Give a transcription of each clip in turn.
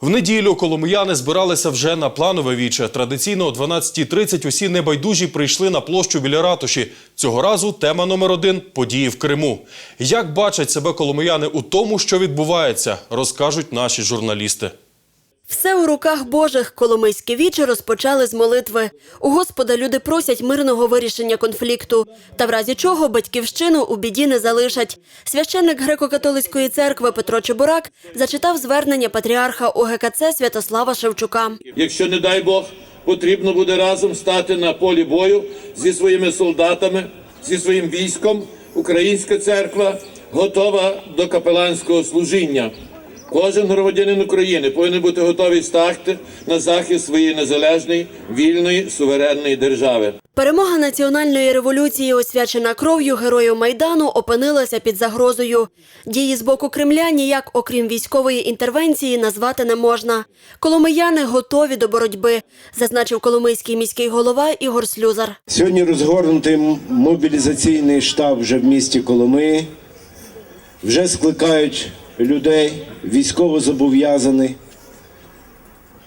В неділю коломияни збиралися вже на планове віче. Традиційно о 12.30 усі небайдужі прийшли на площу біля ратуші. Цього разу тема номер один – події в Криму. Як бачать себе коломияни у тому, що відбувається, розкажуть наші журналісти. Все у руках Божих Коломийські вічі розпочали з молитви. У Господа люди просять мирного вирішення конфлікту. Та в разі чого батьківщину у біді не залишать. Священник греко-католицької церкви Петро Чебурак зачитав звернення патріарха ОГКЦ Святослава Шевчука. Якщо, не дай Бог, потрібно буде разом стати на полі бою зі своїми солдатами, зі своїм військом, українська церква готова до капеланського служіння. Кожен громадянин України повинен бути готовий стати на захист своєї незалежної, вільної, суверенної держави. Перемога національної революції, освячена кров'ю героїв Майдану, опинилася під загрозою. Дії з боку Кремля ніяк, окрім військової інтервенції, назвати не можна. Коломияни готові до боротьби, зазначив коломийський міський голова Ігор Слюзар. Сьогодні розгорнутий мобілізаційний штаб вже в місті Коломиї. Вже скликають людей, військовозобов'язаних.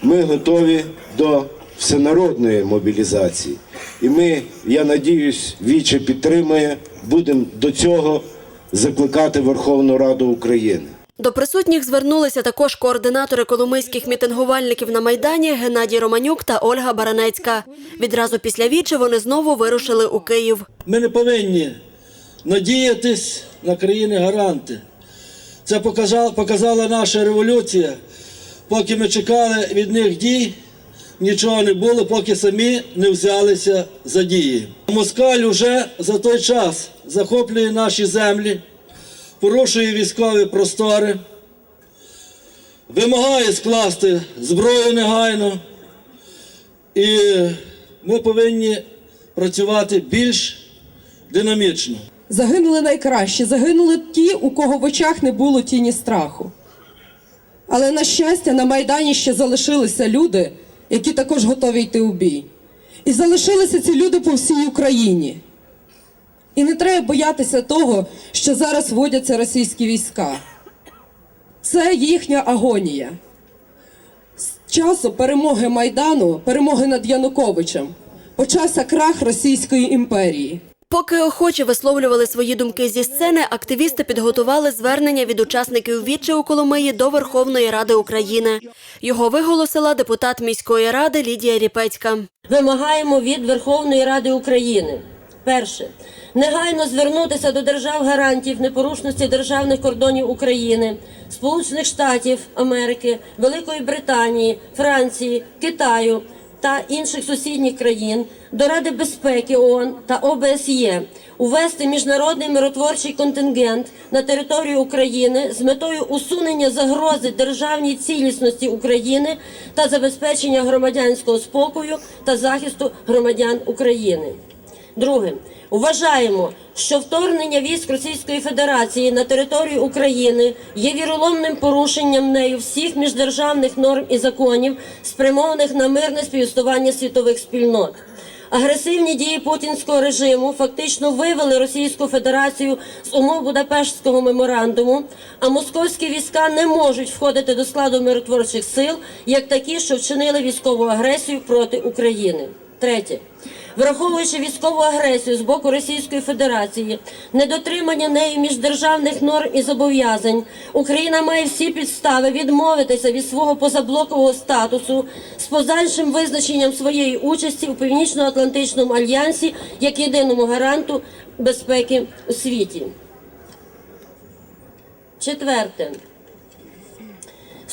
Ми готові до всенародної мобілізації. І ми, я надіюсь, віче підтримує, будемо до цього закликати Верховну Раду України. До присутніх звернулися також координатори коломийських мітингувальників на Майдані Геннадій Романюк та Ольга Баранецька. Відразу після вічі вони знову вирушили у Київ. Ми не повинні надіятись на країни гаранти. Це показала, наша революція. Поки ми чекали від них дій, нічого не було, поки самі не взялися за дії. Москаль уже за той час захоплює наші землі, порушує військові простори, вимагає скласти зброю негайно. І ми повинні працювати більш динамічно. Загинули найкращі, загинули ті, у кого в очах не було тіні страху. Але, на щастя, на Майдані ще залишилися люди, які також готові йти у бій. І залишилися ці люди по всій Україні. І не треба боятися того, що зараз вводяться російські війська. Це їхня агонія. З часу перемоги Майдану, перемоги над Януковичем, почався крах Російської імперії. Поки охочі висловлювали свої думки зі сцени, активісти підготували звернення від учасників віче у Коломиї до Верховної Ради України. Його виголосила депутат міської ради Лідія Ріпецька. Вимагаємо від Верховної Ради України. Перше. Негайно звернутися до держав гарантів непорушності державних кордонів України, Сполучених Штатів Америки, Великої Британії, Франції, Китаю та інших сусідніх країн, до Ради безпеки ООН та ОБСЄ увести міжнародний миротворчий контингент на територію України з метою усунення загрози державній цілісності України та забезпечення громадянського спокою та захисту громадян України. Друге, вважаємо, що вторгнення військ Російської Федерації на територію України є віроломним порушенням нею всіх міждержавних норм і законів, спрямованих на мирне співіснування світових спільнот. Агресивні дії путінського режиму фактично вивели Російську Федерацію з умов Будапештського меморандуму, а московські війська не можуть входити до складу миротворчих сил як такі, що вчинили військову агресію проти України. Третє. Враховуючи військову агресію з боку Російської Федерації, недотримання нею міждержавних норм і зобов'язань, Україна має всі підстави відмовитися від свого позаблокового статусу з подальшим визначенням своєї участі у Північно-Атлантичному альянсі як єдиному гаранту безпеки у світі. Четверте.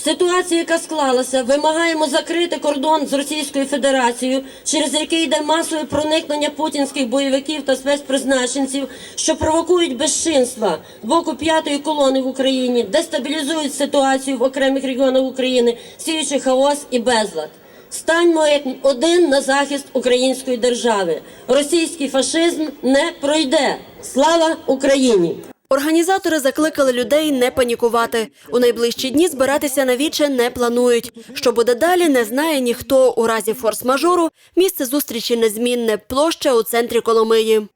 Ситуація, яка склалася, вимагаємо закрити кордон з Російською Федерацією, через який йде масове проникнення путінських бойовиків та спецпризначенців, що провокують безчинства з боку п'ятої колони в Україні, дестабілізують ситуацію в окремих регіонах України, сіючи хаос і безлад. Станьмо як один на захист української держави. Російський фашизм не пройде. Слава Україні! Організатори закликали людей не панікувати. У найближчі дні збиратися на віче не планують. Що буде далі, не знає ніхто. У разі форс-мажору місце зустрічі незмінне площа у центрі Коломиї.